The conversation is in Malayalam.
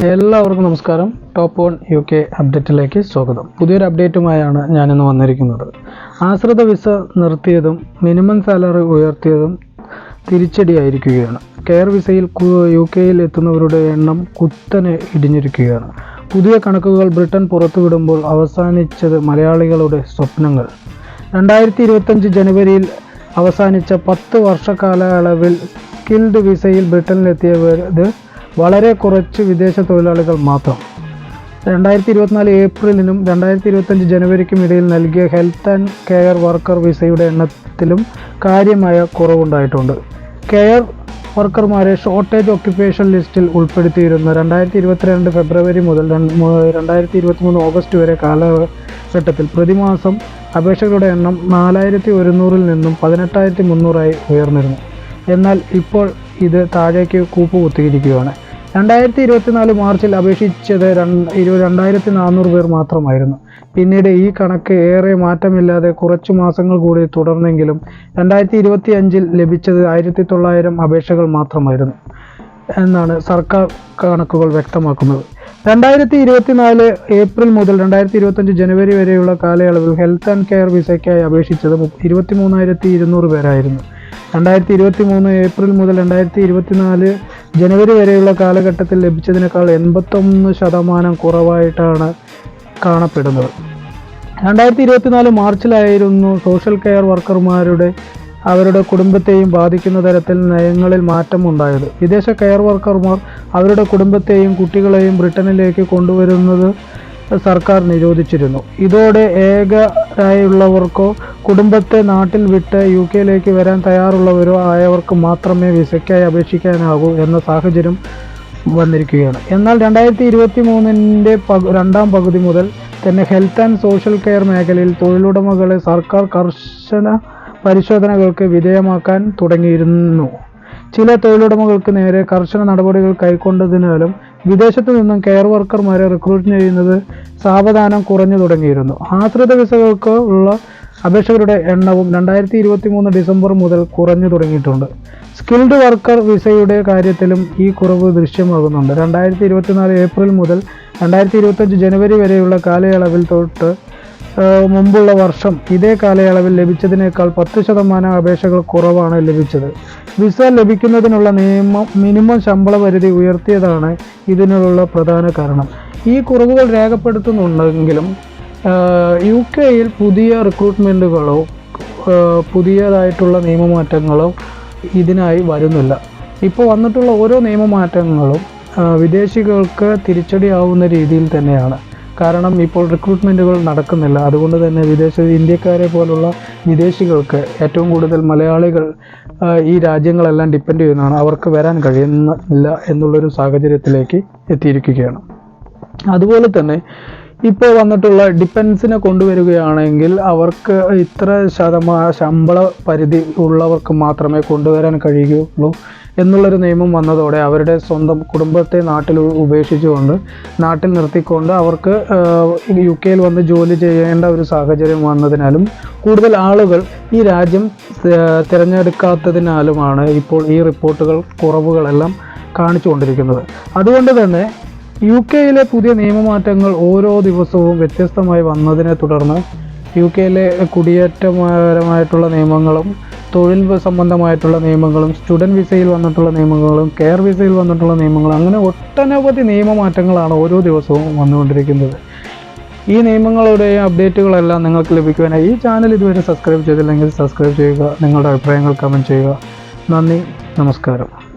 എല്ലാവർക്കും നമസ്കാരം. ടോപ്പ് വൺ യു കെ അപ്ഡേറ്റിലേക്ക് സ്വാഗതം. പുതിയൊരു അപ്ഡേറ്റുമായാണ് ഞാനിന്ന് വന്നിരിക്കുന്നത്. ആശ്രിത വിസ നിർത്തിയതും മിനിമം സാലറി ഉയർത്തിയതും തിരിച്ചടിയായിരിക്കുകയാണ്. കെയർ വിസയിൽ യു കെയിൽ എത്തുന്നവരുടെ എണ്ണം കുത്തനെ ഇടിഞ്ഞിരിക്കുകയാണ്. പുതിയ കണക്കുകൾ ബ്രിട്ടൻ പുറത്തുവിടുമ്പോൾ അവസാനിച്ചത് മലയാളികളുടെ സ്വപ്നങ്ങൾ. രണ്ടായിരത്തി ഇരുപത്തഞ്ച് ജനുവരിയിൽ അവസാനിച്ച പത്ത് വർഷ കാലയളവിൽ സ്കിൽഡ് വിസയിൽ ബ്രിട്ടനിലെത്തിയത് വളരെ കുറച്ച് വിദേശ തൊഴിലാളികൾ മാത്രം. രണ്ടായിരത്തി ഇരുപത്തിനാല് ഏപ്രിലിനും രണ്ടായിരത്തി ഇരുപത്തഞ്ച് ജനുവരിക്കും ഇടയിൽ നൽകിയ ഹെൽത്ത് ആൻഡ് കെയർ വർക്കർ വിസയുടെ എണ്ണത്തിലും കാര്യമായ കുറവുണ്ടായിട്ടുണ്ട്. കെയർ വർക്കർമാരെ ഷോർട്ടേജ് ഓക്യുപ്പേഷൻ ലിസ്റ്റിൽ ഉൾപ്പെടുത്തിയിരുന്ന രണ്ടായിരത്തി ഇരുപത്തിരണ്ട് ഫെബ്രുവരി മുതൽ രണ്ടായിരത്തി ഇരുപത്തി മൂന്ന് ഓഗസ്റ്റ് വരെ കാലഘട്ടത്തിൽ പ്രതിമാസം അപേക്ഷകളുടെ എണ്ണം നാലായിരത്തി ഒരുന്നൂറിൽ നിന്നും പതിനെട്ടായിരത്തി മുന്നൂറായി ഉയർന്നിരുന്നു. എന്നാൽ ഇപ്പോൾ ഇത് താഴേക്ക് കൂപ്പ് കുത്തിയിരിക്കുകയാണ് രണ്ടായിരത്തി ഇരുപത്തിനാല് മാർച്ചിൽ അപേക്ഷിച്ചത് ഇരു രണ്ടായിരത്തി നാനൂറ് പേർ മാത്രമായിരുന്നു. പിന്നീട് ഈ കണക്ക് ഏറെ മാറ്റമില്ലാതെ കുറച്ചു മാസങ്ങൾ കൂടി തുടർന്നെങ്കിലും രണ്ടായിരത്തി ഇരുപത്തി അഞ്ചിൽ ലഭിച്ചത് ആയിരത്തി തൊള്ളായിരം അപേക്ഷകൾ മാത്രമായിരുന്നു എന്നാണ് സർക്കാർ കണക്കുകൾ വ്യക്തമാക്കുന്നത്. രണ്ടായിരത്തി ഇരുപത്തിനാല് ഏപ്രിൽ മുതൽ രണ്ടായിരത്തി ഇരുപത്തഞ്ച് ജനുവരി വരെയുള്ള കാലയളവിൽ ഹെൽത്ത് ആൻഡ് കെയർ വിസയ്ക്കായി അപേക്ഷിച്ചത് ഇരുപത്തി മൂന്നായിരത്തി ഇരുന്നൂറ് പേരായിരുന്നു. രണ്ടായിരത്തി ഇരുപത്തി മൂന്ന് ഏപ്രിൽ മുതൽ രണ്ടായിരത്തി ഇരുപത്തിനാല് ജനുവരി വരെയുള്ള കാലഘട്ടത്തിൽ ലഭിച്ചതിനേക്കാൾ എൺപത്തൊന്ന് ശതമാനം കുറവായിട്ടാണ് കാണപ്പെടുന്നത്. രണ്ടായിരത്തി ഇരുപത്തിനാല് മാർച്ചിലായിരുന്നു സോഷ്യൽ കെയർ വർക്കർമാരുടെ അവരുടെ കുടുംബത്തെയും ബാധിക്കുന്ന തരത്തിൽ നയങ്ങളിൽ മാറ്റം ഉണ്ടായത് വിദേശ കെയർ വർക്കർമാർ അവരുടെ കുടുംബത്തെയും കുട്ടികളെയും ബ്രിട്ടനിലേക്ക് കൊണ്ടുവരുന്നത് സർക്കാർ നിരോധിച്ചിരുന്നു. ഇതോടെ ഏകരായുള്ളവർക്കോ കുടുംബത്തെ നാട്ടിൽ വിട്ട് യു കെയിലേക്ക് വരാൻ തയ്യാറുള്ളവരോ ആയവർക്ക് മാത്രമേ വിസയ്ക്കായി അപേക്ഷിക്കാനാകൂ എന്ന സാഹചര്യം വന്നിരിക്കുകയാണ്. എന്നാൽ രണ്ടായിരത്തി ഇരുപത്തി മൂന്നിന്റെ രണ്ടാം പകുതി മുതൽ തന്നെ ഹെൽത്ത് ആൻഡ് സോഷ്യൽ കെയർ മേഖലയിൽ തൊഴിലുടമകളെ സർക്കാർ കർശന പരിശോധനകൾക്ക് വിധേയമാക്കാൻ തുടങ്ങിയിരുന്നു. ചില തൊഴിലുടമകൾക്ക് നേരെ കർശന നടപടികൾ കൈക്കൊണ്ടതിനാലും വിദേശത്തു നിന്നും കെയർ വർക്കർമാരെ റിക്രൂട്ട് ചെയ്യുന്നത് സാവധാനം കുറഞ്ഞു തുടങ്ങിയിരുന്നു. ആശ്രിത വിസകൾക്ക് ഉള്ള അപേക്ഷകരുടെ എണ്ണവും രണ്ടായിരത്തി ഇരുപത്തി മൂന്ന് ഡിസംബർ മുതൽ കുറഞ്ഞു തുടങ്ങിയിട്ടുണ്ട്. സ്കിൽഡ് വർക്കർ വിസയുടെ കാര്യത്തിലും ഈ കുറവ് ദൃശ്യമാകുന്നുണ്ട്. രണ്ടായിരത്തി ഇരുപത്തിനാല് ഏപ്രിൽ മുതൽ രണ്ടായിരത്തി ഇരുപത്തഞ്ച് ജനുവരി വരെയുള്ള കാലയളവിൽ തൊട്ട് മുമ്പുള്ള വർഷം ഇതേ കാലയളവിൽ ലഭിച്ചതിനേക്കാൾ പത്ത് ശതമാനം അപേക്ഷകൾ കുറവാണ് ലഭിച്ചത്. വിസ ലഭിക്കുന്നതിനുള്ള നിയമം മിനിമം ശമ്പള പരിധി ഉയർത്തിയതാണ് ഇതിനുള്ള പ്രധാന കാരണം. ഈ കുറവുകൾ രേഖപ്പെടുത്തുന്നുണ്ടെങ്കിലും യു കെയിൽ പുതിയ റിക്രൂട്ട്മെന്റുകളോ പുതിയതായിട്ടുള്ള നിയമമാറ്റങ്ങളോ ഇതിനായി വരുന്നില്ല. ഇപ്പോൾ വന്നിട്ടുള്ള ഓരോ നിയമമാറ്റങ്ങളും വിദേശികൾക്ക് തിരിച്ചടിയാവുന്ന രീതിയിൽ തന്നെയാണ്. കാരണം ഇപ്പോൾ റിക്രൂട്ട്മെന്റുകൾ നടക്കുന്നില്ല. അതുകൊണ്ട് തന്നെ വിദേശ ഇന്ത്യക്കാരെ പോലുള്ള വിദേശികൾക്ക് ഏറ്റവും കൂടുതൽ മലയാളികൾ ഈ രാജ്യങ്ങളെല്ലാം ഡിപ്പെൻഡ് ചെയ്യുന്നതാണ്. അവർക്ക് വരാൻ കഴിയുന്നില്ല എന്നുള്ളൊരു സാഹചര്യത്തിലേക്ക് എത്തിയിരിക്കുകയാണ്. അതുപോലെ തന്നെ ഇപ്പോൾ വന്നിട്ടുള്ള ഡിഫൻസിനെ കൊണ്ടുവരികയാണെങ്കിൽ അവർക്ക് ഇത്ര ശതമാ ശമ്പള പരിധി ഉള്ളവർക്ക് മാത്രമേ കൊണ്ടുവരാൻ കഴിയുകയുള്ളൂ. എന്നുള്ളൊരു നിയമം വന്നതോടെ അവരുടെ സ്വന്തം കുടുംബത്തെ നാട്ടിൽ ഉപേക്ഷിച്ചുകൊണ്ട് നാട്ടിൽ നിർത്തിക്കൊണ്ട് അവർക്ക് യു കെയിൽ വന്ന് ജോലി ചെയ്യേണ്ട ഒരു സാഹചര്യം വന്നതിനാലും കൂടുതൽ ആളുകൾ ഈ രാജ്യം തിരഞ്ഞെടുക്കാത്തതിനാലുമാണ് ഇപ്പോൾ ഈ റിപ്പോർട്ടുകൾ കുറവുകളെല്ലാം കാണിച്ചുകൊണ്ടിരിക്കുന്നത്. അതുകൊണ്ട് തന്നെ യു കെയിലെ പുതിയ നിയമമാറ്റങ്ങൾ ഓരോ ദിവസവും വ്യത്യസ്തമായി വന്നതിനെ തുടർന്ന് യു കെയിലെ കുടിയേറ്റപരമായിട്ടുള്ള നിയമങ്ങളും തൊഴിൽ സംബന്ധമായിട്ടുള്ള നിയമങ്ങളും സ്റ്റുഡന്റ് വിസയിൽ വന്നിട്ടുള്ള നിയമങ്ങളും കെയർ വിസയിൽ വന്നിട്ടുള്ള നിയമങ്ങളും അങ്ങനെ ഒട്ടനവധി നിയമമാറ്റങ്ങളാണ് ഓരോ ദിവസവും വന്നുകൊണ്ടിരിക്കുന്നത്. ഈ നിയമങ്ങളുടെയും അപ്ഡേറ്റുകളെല്ലാം നിങ്ങൾക്ക് ലഭിക്കുവാനായി ഈ ചാനൽ ഇതുവരെ സബ്സ്ക്രൈബ് ചെയ്തില്ലെങ്കിൽ സബ്സ്ക്രൈബ് ചെയ്യുക നിങ്ങളുടെ അഭിപ്രായങ്ങൾ കമന്റ് ചെയ്യുക. നന്ദി നമസ്കാരം.